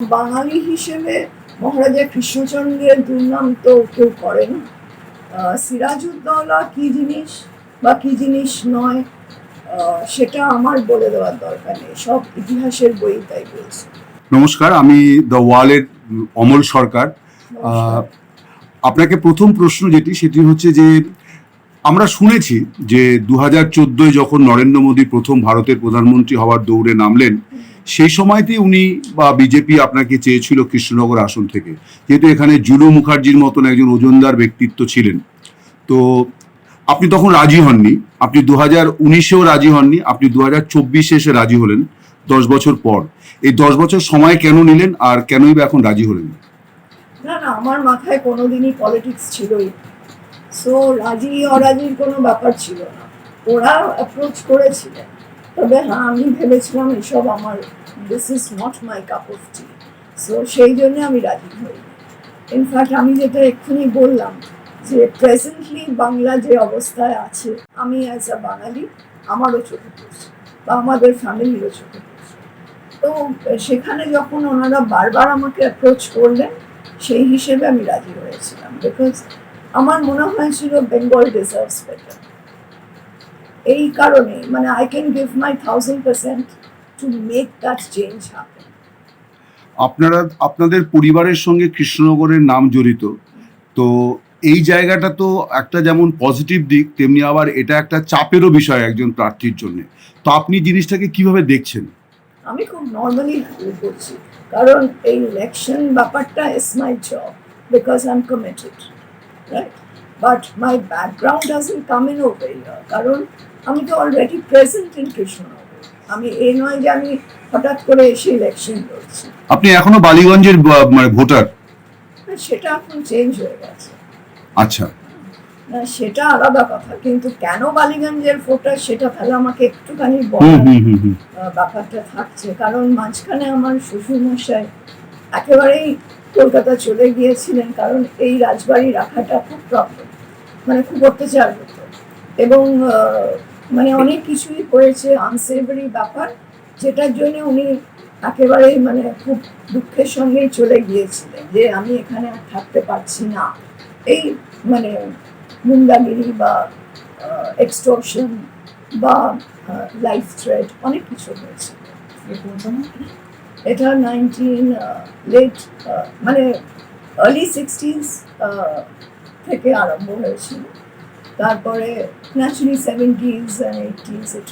বাঙালি হিসেবে মহারাজা কৃষ্ণচন্দ্রের দুর্নাম তো কেউ করে না। সিরাজউদ্দৌলা কি জিনিস বা কি জিনিস নয় সেটা আমার বলে দেওয়ার দরকার নেই সব ইতিহাসের বই তাই বলছে। নমস্কার আমি দ্য ওয়ালের অমল সরকার। আপনাকে প্রথম প্রশ্ন যেটি সেটি হচ্ছে যে আমরা শুনেছি যে দু হাজার যখন নরেন্দ্র মোদী প্রথম ভারতের প্রধানমন্ত্রী হওয়ার দৌড়ে নামলেন সেই সময়তে উনি বা বিজেপি আপনাকে চেয়েছিল কৃষ্ণনগর আসন থেকে। যেহেতু এখানে জুলু মুখার্জির মতন একজন ওজনদার ব্যক্তিত্ব ছিলেন। তো আপনি তখন রাজি হননি। আপনি দু হাজার উনিশেও রাজি হননি। আপনি দু হাজার চব্বিশে এসে রাজি হলেন দশ বছর পর। এই দশ বছর সময় কেন নিলেন আর কেনই বা এখন রাজি হলেন? না না, আমার মাথায় কোনোদিনই পলিটিক্স ছিলই। সো রাজি অরাজির কোনো ব্যাপার ছিল না। ওরা অ্যাপ্রোচ করেছিলেন। তবে হ্যাঁ আমি ভেবেছিলাম এসব আমার this is not my cup of tea so সেই জন্য আমি রাজি হই ইনফ্যাক্ট আমি যেটা এক্ষুনি বললাম, যে প্রেজেন্টলি বাংলা যে অবস্থায় আছে, আমি অ্যাজ আ বাঙালি, আমারও চোখে পড়ছে, বা আমাদের ফ্যামিলিরও চোখে পড়ছে। তো, সেখানে যখন ওনারা বারবার আমাকে অ্যাপ্রোচ করলেন, সেই হিসেবে আমি রাজি হয়েছিলাম বিকজ আমার মনে হয়েছিল বেঙ্গল ডিজার্ভস বেটার এই কারণে মানে I can give my thousand percent to make that change happen আপনারা আপনাদের পরিবারের সঙ্গে কৃষ্ণনগরের নাম জড়িত তো এই জায়গাটা তো একটা যেমন পজিটিভ দিক তেমনি আবার এটা একটা চাপেরও বিষয় একজন প্রার্থীর জন্য। তো আপনি জিনিসটাকে কীভাবে দেখছেন? আমি খুব নর্মালি করছি কারণ এই ইলেকশন ব্যাপারটা is my job because I am committed right but my background doesn't come in over কারণ আমি তো অলরেডি প্রেজেন্ট ইন কৃষ্ণনগর আমি এই নয় যে আমি হঠাৎ করে এসে ইলেকশন লড়ছি। আপনি এখনও বালিগঞ্জের মানে ভোটার? সেটা এখন চেঞ্জ হয়ে গেছে। আচ্ছা। সেটা আলাদা কথা কিন্তু কেন বালিগঞ্জের ফোটা সেটা তাহলে আমাকে একটুখানি বলার ব্যাপারটা থাকছে। কারণ মাঝখানে আমার শ্বশুরমশাই একেবারেই কলকাতা চলে গিয়েছিলেন কারণ এই রাজবাড়ি রাখাটা খুব প্রবলেম মানে খুব অত্যাচার হতো। এবং মানে অনেক কিছুই হয়েছে আনসেভারি ব্যাপার যেটার জন্য উনি একেবারেই মানে খুব দুঃখের সঙ্গেই চলে গিয়েছিলেন যে আমি এখানে আর থাকতে পারছি না। এই মানে গুন্ডাগিরি বা এক্সটোরশন বা লাইফ থ্রেড অনেক কিছু হয়েছে। এটা নাইনটিন লেট মানে আর্লি সিক্সটিজ থেকে আরম্ভ হয়েছিল। তারপরে naturally seventies and eighties it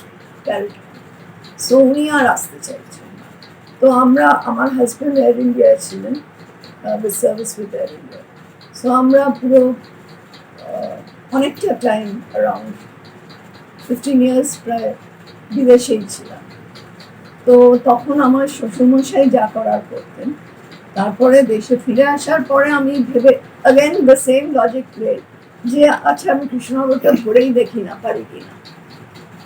so উনি আর আসতে চাইছেন তো আমরা, আমার হাজব্যান্ড এয়ার ইন্ডিয়ায় ছিলেন service with Air India so আমরা পুরো অনেকটা টাইম অ্যারাউন্ড ফিফটিন ইয়ার্স প্রায় বিদেশেই ছিলাম। তো তখন আমার শ্বশুরমশাই যা করার করতেন, তারপরে দেশে ফিরে আসার পরে আমি ভেবে again the same logic play যে আচ্ছা আমি কৃষ্ণনগরটা ঘুরেই দেখি না, পারি কিনা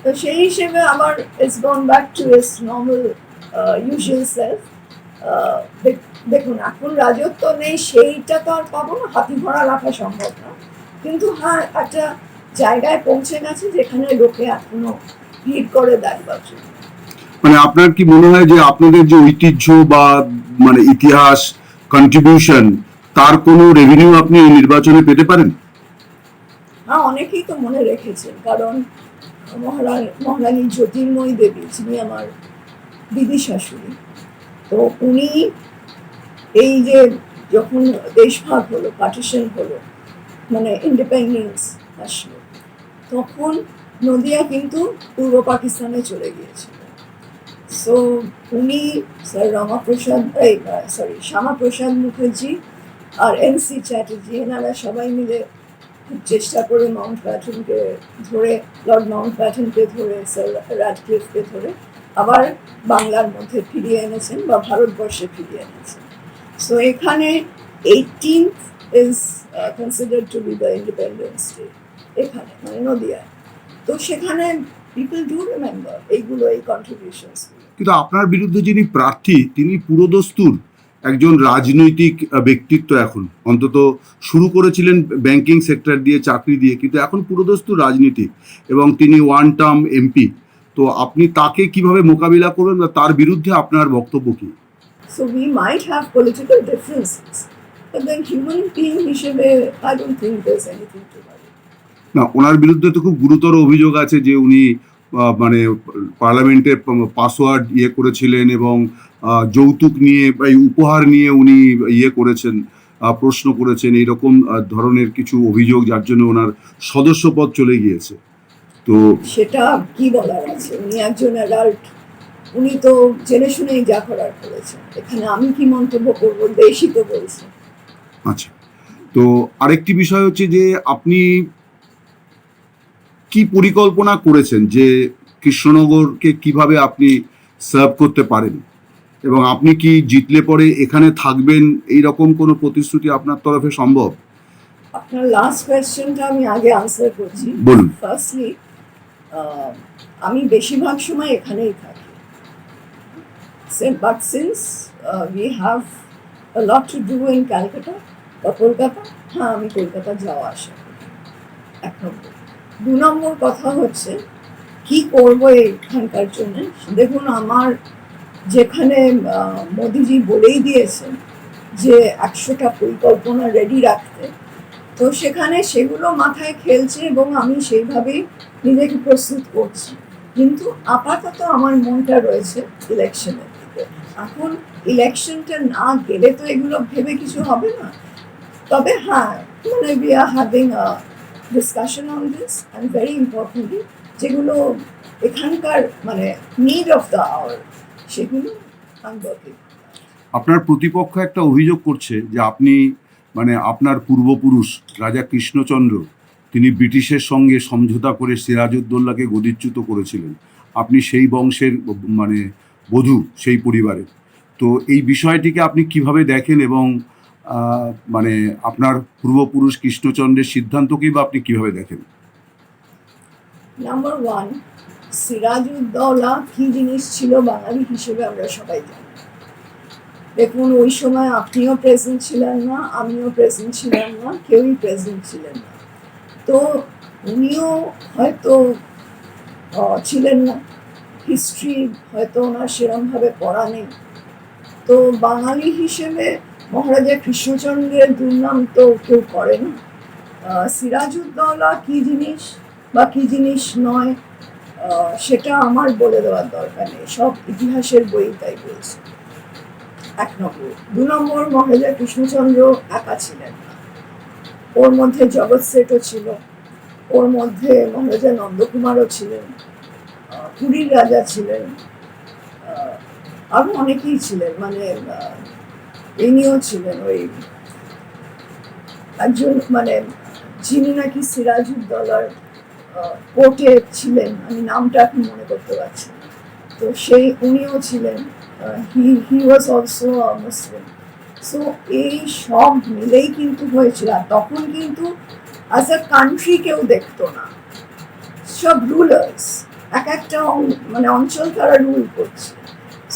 তো সেই হিসেবে আমার it's gone back to its normal usual self দেখুন, এখন রাজত্ব নেই, সেইটা তো আর পাবো না, হাতি ঘোড়া রাখা সম্ভব না। কিন্তু হ্যাঁ একটা জায়গায় পৌঁছে গেছে যেখানে লোকে এখনও ভিড় করে দেখবার জন্য মানে আপনার কি মনে হয় যে আপনাদের যে ঐতিহ্য বা মানে ইতিহাস কন্ট্রিবিউশন তার কোনো রেভিনিউ আপনি নির্বাচনে পেতে পারেন? হ্যাঁ অনেকেই তো মনে রেখেছেন, কারণ মহারানী মহারানী জ্যোতির্ময়ী দেবী, যিনি আমার দিদি শাশুড়ি, তো উনি এই যে যখন দেশভাগ হলো পার্টিশন হলো মানে ইন্ডিপেন্ডেন্স আসলো, তখন নদিয়া কিন্তু পূর্ব পাকিস্তানে চলে গিয়েছিল। সো উনি স্যার রমাপ্রসাদ, এই সরি শ্যামাপ্রসাদ মুখার্জি আর এন সি চ্যাটার্জি এনারা সবাই মিলে চেষ্টা করে মাউন্ট প্যাটনকে ধরে লর্ড মাউন্ট প্যাটনকে ধরে স্যার রাজক্লিফকে ধরে আবার বাংলার মধ্যে ফিরিয়ে এনেছেন বা ভারতবর্ষে ফিরিয়ে এনেছেন। সো এখানে eighteenth is consider to be the independence day এখানে মানে নদিয়ায়। তো সেখানে পিপল ডু রিমেম্বার এইগুলো, এই কন্ট্রিবিউশনসগুলো কিন্তু আপনার বিরুদ্ধে যিনি প্রার্থী, তিনি পুরোদস্তুর। একজন রাজনৈতিক ব্যক্তিত্ব এখন। অন্তত শুরু করেছিলেন ব্যাংকিং সেক্টর দিয়ে চাকরি দিয়ে কিন্তু এখন পুরোদস্তুর রাজনীতিক এবং তিনি ওয়ান টার্ম এমপি তো আপনি তাকে কীভাবে মোকাবিলা করবেন বা তার বিরুদ্ধে আপনার বক্তব্য কি? So we might have political differences, but then human being হিসেবে I don't think there's anything to worry. না ওনার বিরুদ্ধে তো খুব গুরুতর অভিযোগ আছে যে উনি মানে পার্লামেন্টের পাসওয়ার্ড ইয়ে করেছিলেন এবং যৌতুক নিয়ে বা উপহার নিয়ে উনি ইয়ে করেছেন প্রশ্ন করেছেন এইরকম ধরনের কিছু অভিযোগ যার জন্য ওনার সদস্যপদ চলে গিয়েছে। তো সেটা কি বলার আছে? উনি একজন অ্যাডাল্ট উনি তো জেনে শুনেই যা করার করেছেন। এখানে আমি কি মন্তব্য করব? দেশই তো বলছে। আচ্ছা। তো আরেকটি বিষয় হচ্ছে যে আপনি কি পরিকল্পনা করেছেন যে কৃষ্ণনগরকে কীভাবে আপনি সার্ভ করতে পারেন? এবং আপনি কি জিতলে পরে এখানে থাকবেন? এই রকম কোনো প্রতিশ্রুতি আপনার তরফে সম্ভব? আপনার লাস্ট কোয়েশ্চেনটা আমি আগে আনসার করছি। বলুন। ফার্স্টলি আমি বেশিরভাগ সময় এখানেই থাকি। But since we have lot to do in Calcutta বা কলকাতা হ্যাঁ আমি কলকাতা যাওয়া আসা করি। এক নম্বর। দু নম্বর কথা হচ্ছে, কি করব এখানকার জন্য? দেখুন, আমার যেখানে মোদিজি বলেই দিয়েছেন যে একশোটা পরিকল্পনা রেডি রাখতে। তো সেখানে সেগুলো মাথায় খেলছে এবং আমি সেইভাবেই নিজেকে প্রস্তুত করছি। কিন্তু আপাতত আমার মনটা রয়েছে ইলেকশনের দিকে। এখন ইলেকশনটা না গেলে তো এগুলো ভেবে কিছু হবে না। তবে হ্যাঁ মানে we are having discussion on this and very importantly যেগুলো এখানকার মানে নিড অফ দ্য আওয়ার সেগুলো working আপনার প্রতিপক্ষ একটা অভিযোগ করছে যে আপনি মানে আপনার পূর্বপুরুষ রাজা কৃষ্ণচন্দ্র, তিনি ব্রিটিশের সঙ্গে সমঝোতা করে সিরাজউদ্দৌলাকে গদিচ্যুত করেছিলেন। আপনি সেই বংশের মানে বধূ, সেই পরিবারের। তো এই বিষয়টিকে আপনি কীভাবে দেখেন এবং মানে আপনার পূর্বপুরুষ কৃষ্ণচন্দ্রের সিদ্ধান্তকেই বা আপনি কীভাবে দেখেন? নাম্বার ওয়ান সিরাজউদ্দৌলা কি জিনিস ছিল বাঙালি হিসেবে আমরা সবাই জানি। দেখুন, ওই সময় আপনিও প্রেজেন্ট ছিলেন না, আমিও প্রেজেন্ট ছিলাম না, কেউই প্রেজেন্ট ছিলেন না। তো উনিও হয়তো ছিলেন না। হিস্ট্রি হয়তো ওনার সেরমভাবে পড়া নেই। তো বাঙালি হিসেবে মহারাজা কৃষ্ণচন্দ্রের দুর্নাম তো কেউ করে না। সিরাজউদ্দৌলা কি জিনিস বা কি জিনিস নয় সেটা আমার বলে দেওয়ার দরকার নেই। সব ইতিহাসের বই তাই বলছে। এক নম্বর, দু নম্বর, মহারাজা কৃষ্ণচন্দ্র একা ছিলেন না। ওর মধ্যে জগৎ সেটও ছিল। ওর মধ্যে মহারাজা নন্দকুমারও ছিলেন। পুরীর রাজা ছিলেন। আরও অনেকেই ছিলেন। মানে ইনিও ছিলেন ওই একজন মানে যিনি নাকি সিরাজউদ্দৌলার কোর্টে ছিলেন, আমি নামটা এখন মনে করতে পারছি তো সেই উনিও ছিলেন হি হি ওয়াজ অলসো মুসলিম। সো এই সব মিলেই কিন্তু হয়েছিল, আর তখন কিন্তু অ্যাজ আ কান্ট্রি কেউ দেখতো না। সব রুলার্স এক একটা মানে অঞ্চল তারা রুল করছে।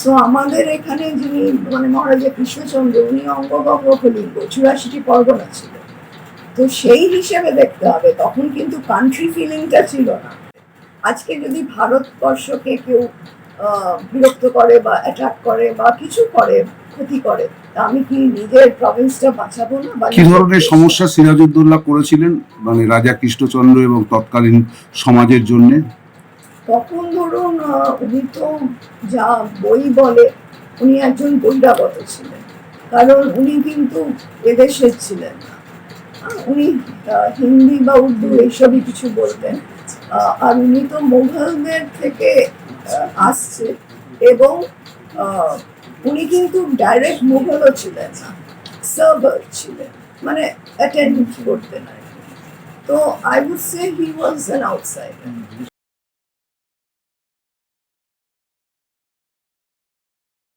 সো আমাদের এখানে যিনি মানে মহারাজা কৃষ্ণচন্দ্র উনি অঙ্গবগ্রকলিঙ্গ চুরাশিটি পরগনা ছিল। তো সেই হিসেবে দেখতে হবে তখন কিন্তু কান্ট্রি ফিলিংটা ছিল না। আজকে যদি ভারতবর্ষকে কেউ বিরক্ত করে বা অ্যাটাক করে বা কিছু করে ক্ষতি করে তা আমি কি নিজের প্রভিন্সটা বাঁচাবো না? বা কি ধরনের সমস্যা সিরাজউদ্দৌলা করেছিলেন? মানে রাজা কৃষ্ণচন্দ্র এবং তৎকালীন সমাজের জন্যে? তখন ধরুন উনি তো যা বই বলে, উনি একজন বহিরাগত ছিলেন। কারণ উনি কিন্তু এদেশের ছিলেন উনি হিন্দি বা উর্দু এইসবই কিছু বলতেন। আর উনি তো মোঘলদের থেকে আসছে এবং উনি কিন্তু ডাইরেক্ট মুঘলও ছিলেন না সার্ভার ছিলেন। মানে অ্যাটেন্ড করতেন আর। তো I would say he was an outsider